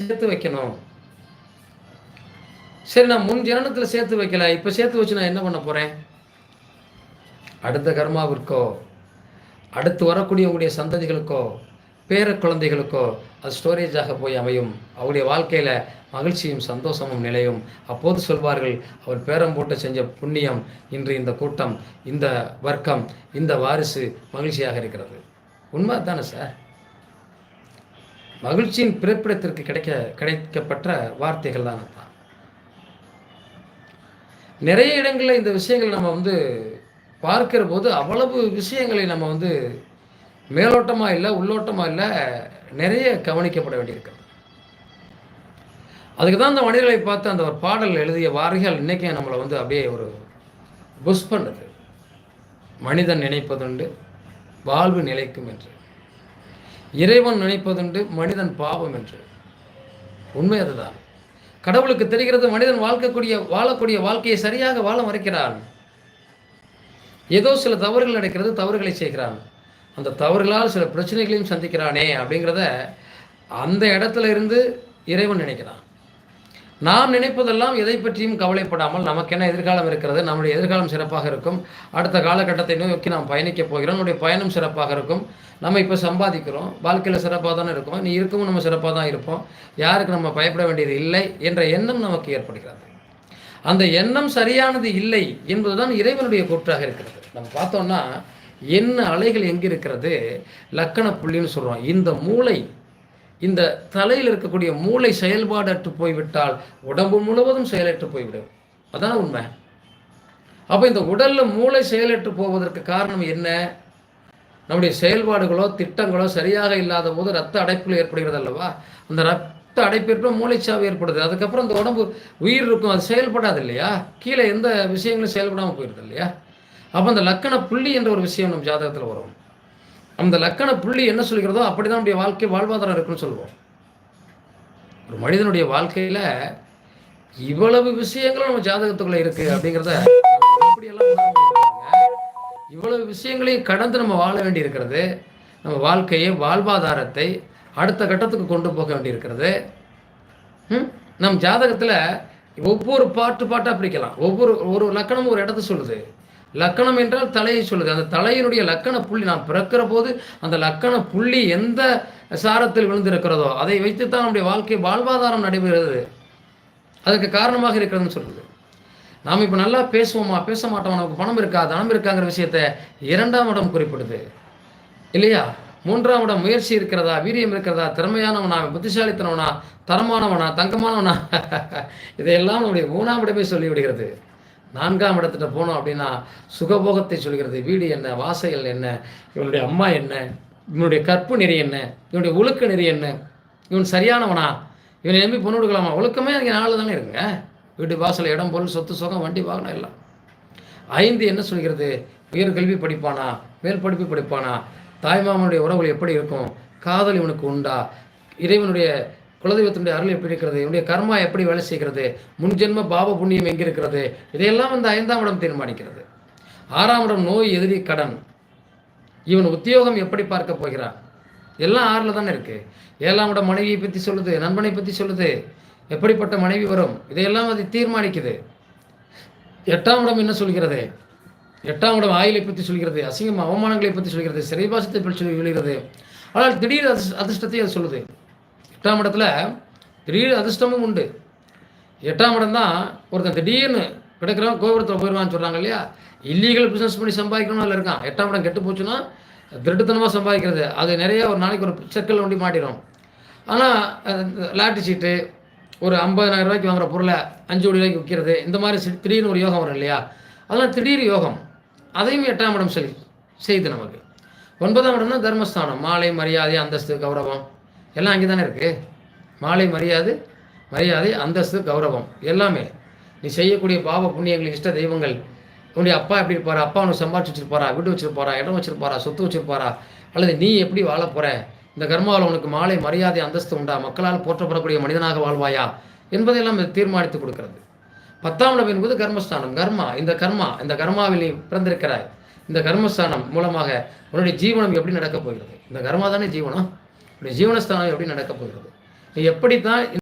சேர்த்து வைக்கணும். சரி நான் முன் ஜனனத்தில் சேர்த்து வைக்கல. இப்போ சேர்த்து வச்சு நான் என்ன பண்ண போகிறேன் அடுத்த கர்மாவிற்கோ அடுத்து வரக்கூடிய உங்களுடைய சந்ததிகளுக்கோ பேர குழந்தைகளுக்கோ அது ஸ்டோரேஜாக போய் அமையும். அவருடைய வாழ்க்கையில் மகிழ்ச்சியும் சந்தோஷமும் நிலையும். அப்போது சொல்வார்கள் அவர் பேரம் போட்டு செஞ்ச புண்ணியம் இன்று இந்த கூட்டம் இந்த வர்க்கம் இந்த வாரிசு மகிழ்ச்சியாக இருக்கிறது. உண்மை தானே சார்? மகிழ்ச்சியின் பிறப்பிடத்திற்கு கிடைக்க கிடைக்கப்பட்ட வார்த்தைகள் தான் தான் நிறைய இடங்களில் இந்த விஷயங்கள் நம்ம வந்து பார்க்கிற போது அவ்வளவு விஷயங்களை நம்ம வந்து மேலோட்டமாக இல்லை உள்ளோட்டமாக இல்லை நிறைய கவனிக்கப்பட வேண்டியிருக்கிறது அதுக்கு தான் அந்த மனிதர்களை பார்த்து அந்த ஒரு பாடல் எழுதிய வாரிகள் இன்றைக்கே நம்மளை வந்து அப்படியே ஒரு புஷ் பண்ணுது. மனிதன் நினைப்பதுண்டு வாழ்வு நிலைக்கும் என்று. இறைவன் நினைப்பதுண்டு மனிதன் பாவம் என்று. உண்மை அதுதான் கடவுளுக்கு தெரிகிறது மனிதன் வாழ்க்கக்கூடிய வாழக்கூடிய வாழ்க்கையை சரியாக வாழ மறைக்கிறான். ஏதோ சில தவறுகள் நடக்கிறது தவறுகளை செய்கிறான். அந்த தவறுகளால் சில பிரச்சனைகளையும் சந்திக்கிறானே அப்படிங்கிறத அந்த இடத்துல இருந்து இறைவன் நினைக்கிறான். நாம் நினைப்பதெல்லாம் எதை பற்றியும் கவலைப்படாமல் நமக்கு என்ன எதிர்காலம் இருக்கிறது. நம்முடைய எதிர்காலம் சிறப்பாக இருக்கும். அடுத்த காலகட்டத்தை நோக்கி நாம் பயணிக்கப் போகிறோம். நம்முடைய பயணம் சிறப்பாக இருக்கும். நம்ம இப்போ சம்பாதிக்கிறோம். வாழ்க்கையில் சிறப்பாக தானே இருக்கும். நீ இருக்கவும் நம்ம சிறப்பாக தான் இருப்போம். யாருக்கு நம்ம பயப்பட வேண்டியது இல்லை என்ற எண்ணம் நமக்கு ஏற்படுகிறது. அந்த எண்ணம் சரியானது இல்லை என்பதுதான் இறைவனுடைய கூற்றாக இருக்கிறது. நம்ம பார்த்தோம்னா என்ன அலைகள் எங்கே இருக்கிறது லக்கண புள்ளின்னு சொல்கிறோம் இந்த மூளை இந்த தலையில் இருக்கக்கூடிய மூளை செயல்பாடற்று போய்விட்டால் உடம்பு முழுவதும் செயலற்று போய்விடும். அதான் உண்மை. அப்போ இந்த உடலில் மூளை செயலற்று போவதற்கு காரணம் என்ன? நம்முடைய செயல்பாடுகளோ திட்டங்களோ சரியாக இல்லாத போது ரத்த அடைப்புகள் ஏற்படுகிறது அல்லவா? அந்த ரத்த அடைப்பிற்கு மூளைச்சாவு ஏற்படுது. அதுக்கப்புறம் அந்த உடம்பு உயிர் இருக்கும். அது செயல்படாது இல்லையா? கீழே எந்த விஷயங்களும் செயல்படாமல் போயிடுது இல்லையா? அப்போ அந்த லக்கண புள்ளி என்ற ஒரு விஷயம் நம்ம ஜாதகத்தில் வரும். அந்த லக்கண புள்ளி என்ன சொல்கிறதோ அப்படிதான் நம்முடைய வாழ்க்கை வாழ்வாதாரம் இருக்குன்னு சொல்லுவோம். ஒரு மனிதனுடைய வாழ்க்கையில் இவ்வளவு விஷயங்களும் நம்ம ஜாதகத்துக்குள்ளே இருக்கு அப்படிங்கிறத எப்படியெல்லாம் இவ்வளவு விஷயங்களையும் கடந்து நம்ம வாழ வேண்டி இருக்கிறது நம்ம வாழ்க்கையை வாழ்வாதாரத்தை அடுத்த கட்டத்துக்கு கொண்டு போக வேண்டியிருக்கிறது. ம்? நம் ஜாதகத்தில் ஒவ்வொரு பாட்டு பாட்டாக பிரிக்கலாம். ஒவ்வொரு ஒரு லக்கணமும் ஒரு இடத்த சொல்லுது. லக்கணம் என்றால் தலையை சொல்லுது. அந்த தலையினுடைய லக்கண புள்ளி நான் பிறக்கிற போது அந்த லக்கண புள்ளி எந்த சாரத்தில் விழுந்திருக்கிறதோ அதை வைத்து தான் நம்முடைய வாழ்க்கை வாழ்வாதாரம் நடைபெறுகிறது. அதுக்கு காரணமாக இருக்கிறதுன்னு சொல்லுது. நாம் இப்போ நல்லா பேசுவோமா? பேச மாட்டோமா? நமக்கு பணம் இருக்கா? தனம் இருக்காங்கிற விஷயத்த இரண்டாம் இடம் குறிப்பிடுது. இல்லையா? மூன்றாம் இடம் முயற்சி இருக்கிறதா? வீரியம் இருக்கிறதா? திறமையானவனா? புத்திசாலித்தனவனா? தரமானவனா? தங்கமானவனா? இதையெல்லாம் நம்முடைய மூணாம் இடமே சொல்லிவிடுகிறது. நான்காம் இடத்துல போனோம் அப்படின்னா சுகபோகத்தை சொல்கிறது வீடு என்ன வாசைகள் என்ன இவனுடைய அம்மா என்ன இவனுடைய கற்பு நெறி என்ன இவனுடைய ஒழுக்க நெறி என்ன இவன் சரியானவனா? இவனை நம்பி பொண்ணு கொடுக்கலாமா? ஒழுக்கமே இங்கே நாலு தானே இருக்குங்க. வீடு வாசல் இடம் பொருள் சொத்து சுகம் வண்டி வாகனம் எல்லாம். ஐந்து என்ன சொல்கிறது? உயர் கல்வி படிப்பானா? மேல் படிப்பு படிப்பானா? தாய்மாமனுடைய உறவுகள் எப்படி இருக்கும்? காதல் இவனுக்கு உண்டா? இறைவனுடைய குலதெய்வத்தினுடைய அருள் எப்படி இருக்கிறது என்னுடைய கர்மா எப்படி வேலை செய்கிறது முன்ஜென்ம பாவ புண்ணியம் எங்கே இருக்கிறது இதையெல்லாம் இந்த ஐந்தாம் இடம் தீர்மானிக்கிறது. ஆறாம் இடம் நோய் எதிரி கடன். இவன் உத்தியோகம் எப்படி பார்க்க போகிறான்? எல்லாம் ஆறில் தானே இருக்குது ஏழாம் இடம் மனைவியை பற்றி சொல்லுது நண்பனை பற்றி சொல்லுது. எப்படிப்பட்ட மனைவி வரும்? இதையெல்லாம் அது தீர்மானிக்குது. எட்டாம் இடம் என்ன சொல்கிறது? எட்டாம் இடம் ஆயிலை பற்றி சொல்கிறது அசிங்கம் அவமானங்களை பற்றி சொல்கிறது சிறைவாசத்தை பற்றி சொல்லி சொல்கிறது. ஆனால் திடீர் அதிர்ஷ்டத்தை அது சொல்லுது. எட்டாம் இடத்துல திடீர் அதிர்ஷ்டமும் உண்டு. எட்டாம் இடம் தான் ஒருத்தன் திடீர்னு கிடைக்கிறவன் கோபுரத்தில் போயிடுவான்னு சொல்கிறாங்க இல்லையா? இல்லீகல் பிஸ்னஸ் பண்ணி சம்பாதிக்கணும் அதில் இருக்கான். எட்டாம் இடம் கெட்டு போச்சுன்னா திருட்டுத்தனமாக சம்பாதிக்கிறது. அது நிறைய ஒரு நாளைக்கு ஒரு சர்க்கிள் வண்டி மாட்டிடும். ஆனால் லாட்டி சீட்டு ஒரு ஐம்பதாயிரம் ரூபாய்க்கு வாங்குற பொருளை அஞ்சு கோடி ரூபாய்க்கு விற்கிறது இந்த மாதிரி திடீர்னு ஒரு யோகம் வரும் இல்லையா? அதெல்லாம் திடீர் யோகம். அதையும் எட்டாம் இடம் செய் செய்யுது நமக்கு. ஒன்பதாம் இடம்னா தர்மஸ்தானம். மாலை மரியாதை அந்தஸ்து கௌரவம். எல்லாம் அங்கே தானே இருக்குது மாலை மரியாதை மரியாதை அந்தஸ்து கௌரவம் எல்லாமே. நீ செய்யக்கூடிய பாவ புண்ணியங்கள் இஷ்ட தெய்வங்கள் உன்னுடைய அப்பா எப்படி இருப்பாரா? அப்பா உனக்கு சம்பாதிச்சு வச்சிருப்பாரா வீடு வச்சிருப்பாரா? இடம் வச்சிருப்பாரா? சொத்து வச்சிருப்பாரா? அல்லது நீ எப்படி வாழ போகிற இந்த கர்மாவில் உனக்கு மாலை மரியாதை அந்தஸ்து உண்டா? மக்களால் போற்றப்படக்கூடிய மனிதனாக வாழ்வாயா? என்பதையெல்லாம் இது தீர்மானித்து கொடுக்கிறது. பத்தாம் இடம் என்பது கர்மஸ்தானம். கர்மா இந்த கர்மா இந்த கர்மாவில் நீ பிறந்திருக்கிறாய். இந்த கர்மஸ்தானம் மூலமாக உன்னுடைய ஜீவனம் எப்படி நடக்கப் போகிறது? இந்த கர்மா தானே ஜீவனம். உன்னுடைய ஜீவனஸ்தானம் எப்படி நடக்க போகிறது எப்படித்தான்